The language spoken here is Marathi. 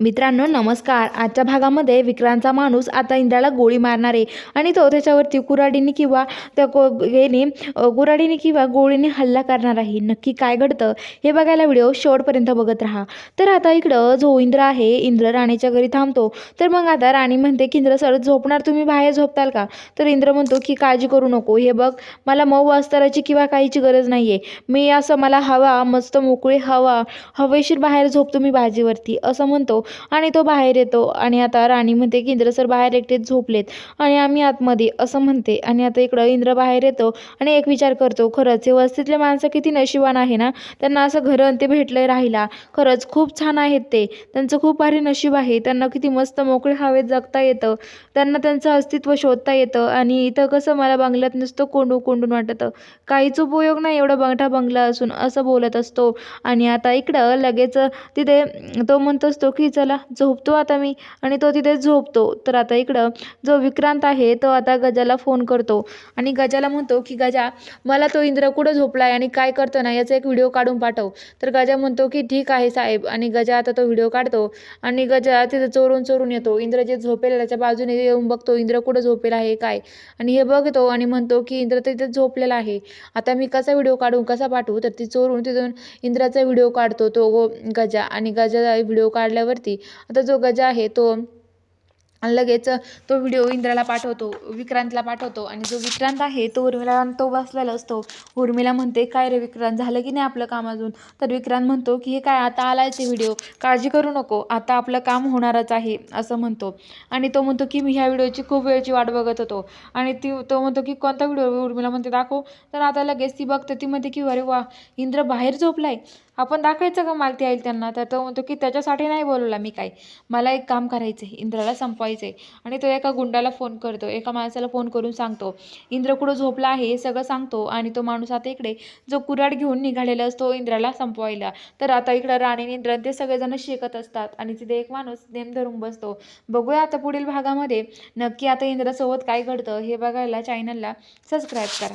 मित्रांनो नमस्कार. आजच्या भागामध्ये विक्रांतचा माणूस आता इंद्राला गोळी मारणार आहे आणि तो त्याच्यावरती कुऱ्हाडीने किंवा त्या को याने कुराडीने कुऱ्हाडीने किंवा गोळीने हल्ला करणार आहे. नक्की काय घडतं हे बघायला व्हिडिओ शेवटपर्यंत बघत राहा. तर आता इकडं जो इंद्र आहे इंद्र राणीच्या घरी थांबतो. तर मग आता राणी म्हणते की इंद्र सर झोपणार तुम्ही? बाहेर झोपताल का? तर इंद्र म्हणतो की काळजी करू नको. हे बघ मला मऊ अस्तराची किंवा काहीची गरज नाही आहे मी असं मला हवा मस्त मोकळी हवा हवेशीर बाहेर झोपतो मी भाजीवरती असं म्हणतो. आणि तो बाहेर येतो. आणि आता राणी म्हणते की इंद्र सर बाहेर एकटेच झोपलेत. आणि आम्ही आतमध्ये असं म्हणते. आणि आता इकडं इंद्र बाहेर येतो आणि एक विचार करतो खरंच हे वस्तीतले माणसं किती नशिबान आहे ना? त्यांना असं घर ते भेटलंय राहिला खरंच खूप छान आहेत ते. त्यांचं खूप भारी नशीब आहे. त्यांना किती मस्त मोकळे हवेत जगता येतं. त्यांना त्यांचं अस्तित्व शोधता येतं. आणि इथं कसं मला बंगल्यात नुसतं कोंडू कोंडून वाटतं. काहीच उपयोग नाही एवढा बंगठा बंगला असून असं बोलत असतो. आणि आता इकडं लगेच तिथे तो म्हणत असतो की चला झोपतो आता मी. आणि तो तिथे झोपतो. तर आता इकडं जो विक्रांत आहे तो आता गजाला फोन करतो. आणि गजाला म्हणतो की गजा मला तो इंद्र कुठं झोपला आहे आणि काय करतो ना याचा एक व्हिडिओ काढून पाठव. तर गजा म्हणतो की ठीक आहे साहेब. आणि गजा आता तो व्हिडिओ काढतो. आणि गजा तिथं चोरून चोरून येतो. इंद्र जे झोपेल त्याच्या बाजूने येऊन बघतो इंद्र कुठं झोपेल आहे काय. आणि हे बघतो आणि म्हणतो की इंद्र तिथे झोपलेला आहे. आता मी कसा व्हिडिओ काढू कसा पाठवू? तर ती चोरून तिथून इंद्राचा व्हिडिओ काढतो तो गो- गजा. आणि गजा व्हिडिओ काढल्यावरती आता जो गजा आहे तो लगेच तो व्हिडिओ इंद्राला पाठवतो विक्रांतला पाठवतो आणि जो विक्रांत आहे तो उर्मिला आणि तो बसलेला असतो. उर्मिला म्हणते काय रे विक्रांत झालं की नाही आपलं काम अजून? तर विक्रांत म्हणतो की हे काय आता आलाय ते व्हिडिओ काळजी करू नको. आता आपलं काम होणारच आहे असं म्हणतो. आणि तो म्हणतो की मी ह्या व्हिडिओची खूप वेळची वाट बघत होतो. आणि ती तो म्हणतो की कोणता व्हिडिओ उर्मिला म्हणते दाखव. तर आता लगेच ती बघते ती म्हणते की अरे वा इंद्र बाहेर झोपलाय. आपण दाखवायचं का मालती येईल त्यांना? तर तो म्हणतो की त्याच्यासाठी नाही बोलवला मी काय मला एक काम करायचं आहे इंद्राला संपवायचं आहे आणि तो एका गुंडाला फोन करतो. एका माणसाला फोन करून सांगतो. इंद्र कुठं झोपला आहे हे सगळं सांगतो आणि तो माणूस आता इकडे जो कुऱ्हाड घेऊन निघालेला असतो इंद्राला संपवायला. तर आता इकडं राणी इंद्र ते सगळेजण शिकत असतात आणि तिथे एक माणूस नेम धरून बसतो. बघूया आता पुढील भागामध्ये नक्की आता इंद्रासोबत काय घडतं हे बघायला चॅनलला सबस्क्राईब करा.